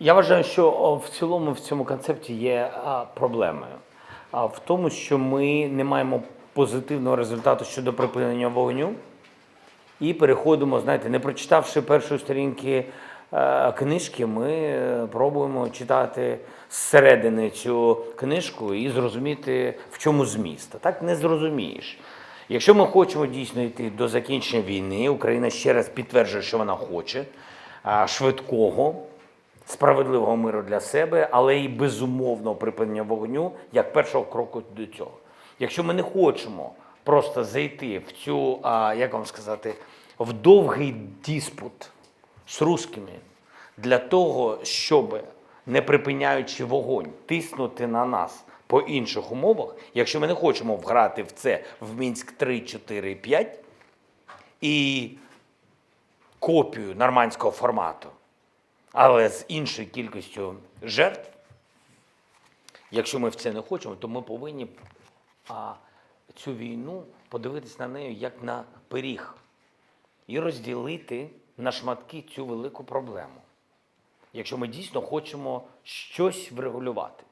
Я вважаю, що в цілому в цьому концепті є а, проблемою. В тому, що ми не маємо позитивного результату щодо припинення вогню, і переходимо, знаєте, не прочитавши першої сторінки е, книжки, ми е, пробуємо читати зсередини цю книжку і зрозуміти, в чому зміст. Так не зрозумієш. Якщо ми хочемо дійсно йти до закінчення війни, Україна ще раз підтверджує, що вона хоче швидкого, справедливого миру для себе, але і безумовного припинення вогню як першого кроку до цього. Якщо ми не хочемо просто зайти в цю, а, як вам сказати, в довгий диспут з русскими для того, щоб не припиняючи вогонь, тиснути на нас по інших умовах, якщо ми не хочемо вграти в це в Мінськ 3, 4, 5 і копію нормандського формату, але з іншою кількістю жертв, якщо ми в це не хочемо, то ми повинні а, цю війну подивитись на неї як на пиріг і розділити на шматки цю велику проблему. Якщо ми дійсно хочемо щось врегулювати.